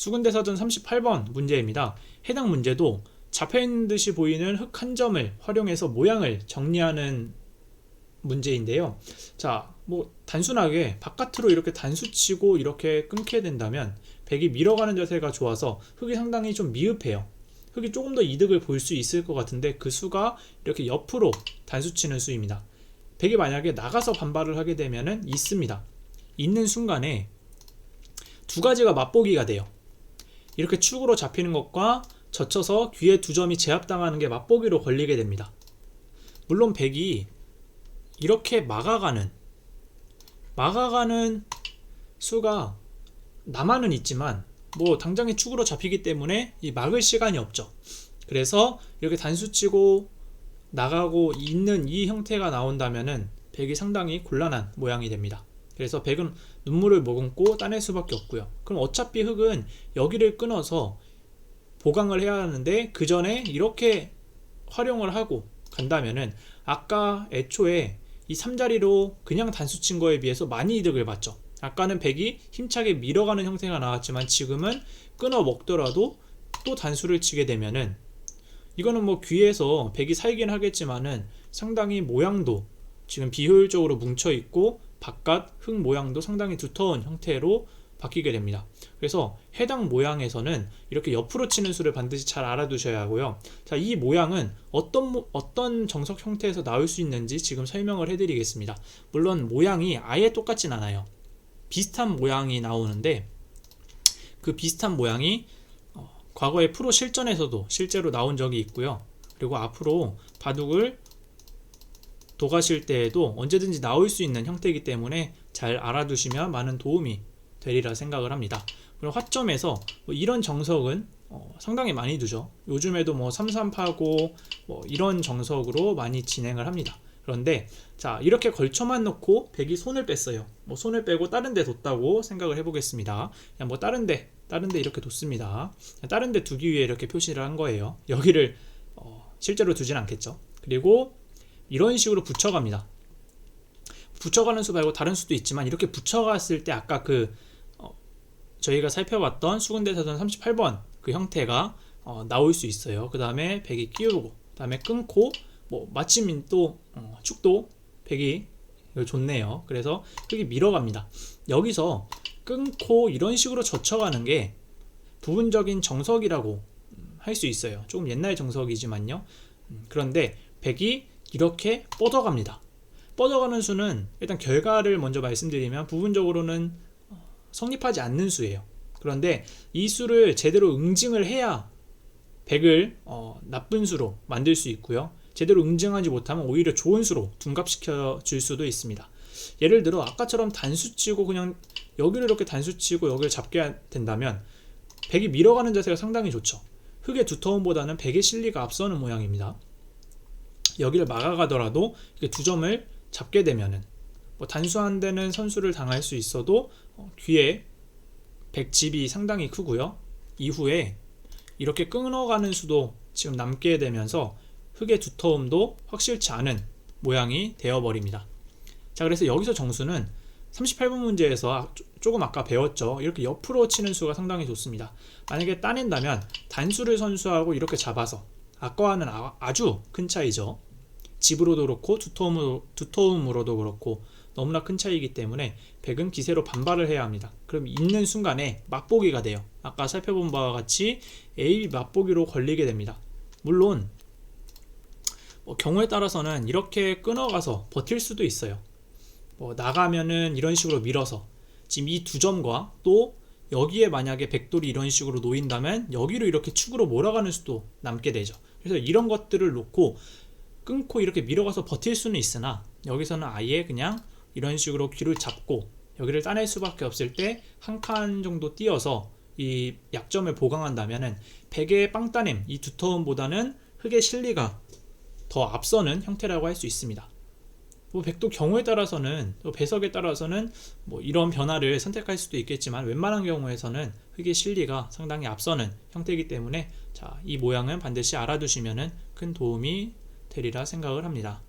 수근대사전 38번 문제입니다. 해당 문제도 잡혀있는 듯이 보이는 흙 한 점을 활용해서 모양을 정리하는 문제인데요. 자, 뭐 단순하게 바깥으로 이렇게 단수 치고 이렇게 끊게 된다면 백이 밀어가는 자세가 좋아서 흙이 상당히 좀 미흡해요. 흙이 조금 더 이득을 볼 수 있을 것 같은데 그 수가 이렇게 옆으로 단수 치는 수입니다. 백이 만약에 나가서 반발을 하게 되면은 있습니다. 있는 순간에 두 가지가 맛보기가 돼요. 이렇게 축으로 잡히는 것과 젖혀서 귀에 두 점이 제압당하는 게 맛보기로 걸리게 됩니다. 물론 백이 이렇게 막아가는 막아가는 수가 남아는 있지만 뭐 당장에 축으로 잡히기 때문에 이 막을 시간이 없죠. 그래서 이렇게 단수치고 나가고 있는 이 형태가 나온다면은 백이 상당히 곤란한 모양이 됩니다. 그래서 백은 눈물을 머금고 따낼 수밖에 없고요. 그럼 어차피 흙은 여기를 끊어서 보강을 해야 하는데 그 전에 이렇게 활용을 하고 간다면은 아까 애초에 이 3자리로 그냥 단수 친 거에 비해서 많이 이득을 봤죠. 아까는 백이 힘차게 밀어가는 형태가 나왔지만 지금은 끊어 먹더라도 또 단수를 치게 되면은 이거는 뭐 귀에서 백이 살긴 하겠지만은 상당히 모양도 지금 비효율적으로 뭉쳐 있고 바깥 흙 모양도 상당히 두터운 형태로 바뀌게 됩니다. 그래서 해당 모양에서는 이렇게 옆으로 치는 수를 반드시 잘 알아두셔야 하고요. 자, 이 모양은 어떤 모- 어떤 정석 형태에서 나올 수 있는지 지금 설명을 해드리겠습니다. 물론 모양이 아예 똑같진 않아요. 비슷한 모양이 나오는데 그 비슷한 모양이 어, 과거의 프로 실전에서도 실제로 나온 적이 있고요. 그리고 앞으로 바둑을 도가실 때에도 언제든지 나올 수 있는 형태이기 때문에 잘 알아두시면 많은 도움이 되리라 생각을 합니다. 그리고 화점에서 뭐 이런 정석은 어, 상당히 많이 두죠. 요즘에도 뭐 삼삼파고 뭐 이런 정석으로 많이 진행을 합니다. 그런데 자 이렇게 걸쳐만 놓고 백이 손을 뺐어요. 뭐 손을 빼고 다른 데 뒀다고 생각을 해보겠습니다. 그냥 뭐 다른 데 다른 데 이렇게 뒀습니다. 다른 데 두기 위해 이렇게 표시를 한 거예요. 여기를 어, 실제로 두진 않겠죠. 그리고 이런 식으로 붙여갑니다. 붙여가는 수 말고 다른 수도 있지만 이렇게 붙여갔을 때 아까 그 어, 저희가 살펴봤던 수근대사전 38번 그 형태가 어, 나올 수 있어요. 그 다음에 백이 끼우고, 그 다음에 끊고, 뭐 마침 또 어, 축도 백이 좋네요. 그래서 흙이 밀어갑니다. 여기서 끊고 이런 식으로 젖혀가는 게 부분적인 정석이라고 음, 할수 있어요. 조금 옛날 정석이지만요. 음, 그런데 백이 이렇게 뻗어갑니다. 뻗어가는 수는 일단 결과를 먼저 말씀드리면 부분적으로는 어, 성립하지 않는 수예요. 그런데 이 수를 제대로 응징을 해야 100을 어, 나쁜 수로 만들 수 있고요. 제대로 응징하지 못하면 오히려 좋은 수로 둔갑시켜 줄 수도 있습니다. 예를 들어 아까처럼 단수 치고 그냥 여기를 이렇게 단수 치고 여기를 잡게 된다면 100이 밀어가는 자세가 상당히 좋죠. 흙의 두터움보다는 100의 실리가 앞서는 모양입니다. 여기를 막아가더라도 이렇게 두 점을 잡게 되면은 뭐 단수한 데는 선수를 당할 수 있어도 어, 귀에 백집이 상당히 크고요. 이후에 이렇게 끊어가는 수도 지금 남게 되면서 흙의 두터움도 확실치 않은 모양이 되어버립니다. 자, 그래서 여기서 정수는 38번 문제에서 아- 조- 조금 아까 배웠죠. 이렇게 옆으로 치는 수가 상당히 좋습니다. 만약에 따낸다면 단수를 선수하고 이렇게 잡아서 아까와는 아- 아주 큰 차이죠. 집으로도 그렇고 두터움으로, 두터움으로도 그렇고 너무나 큰 차이이기 때문에 백은 기세로 반발을 해야 합니다. 그럼 있는 순간에 맛보기가 돼요. 아까 살펴본 바와 같이 A, 맛보기로 걸리게 됩니다. 물론 뭐 경우에 따라서는 이렇게 끊어가서 버틸 수도 있어요. 뭐 나가면은 이런 식으로 밀어서 지금 이 두 점과 또 여기에 만약에 백돌이 이런 식으로 놓인다면 여기로 이렇게 축으로 몰아가는 수도 남게 되죠. 그래서 이런 것들을 놓고 끊고 이렇게 밀어가서 버틸 수는 있으나 여기서는 아예 그냥 이런 식으로 귀를 잡고 여기를 따낼 수밖에 없을 때 한 칸 정도 띄어서 이 약점을 보강한다면은 백의 빵 따냄 이 두터움보다는 흙의 실리가 더 앞서는 형태라고 할 수 있습니다. 뭐 백도 경우에 따라서는 또 배석에 따라서는 뭐 이런 변화를 선택할 수도 있겠지만 웬만한 경우에서는 흙의 실리가 상당히 앞서는 형태이기 때문에 자, 이 모양은 반드시 알아두시면은 큰 도움이 되리라 생각을 합니다.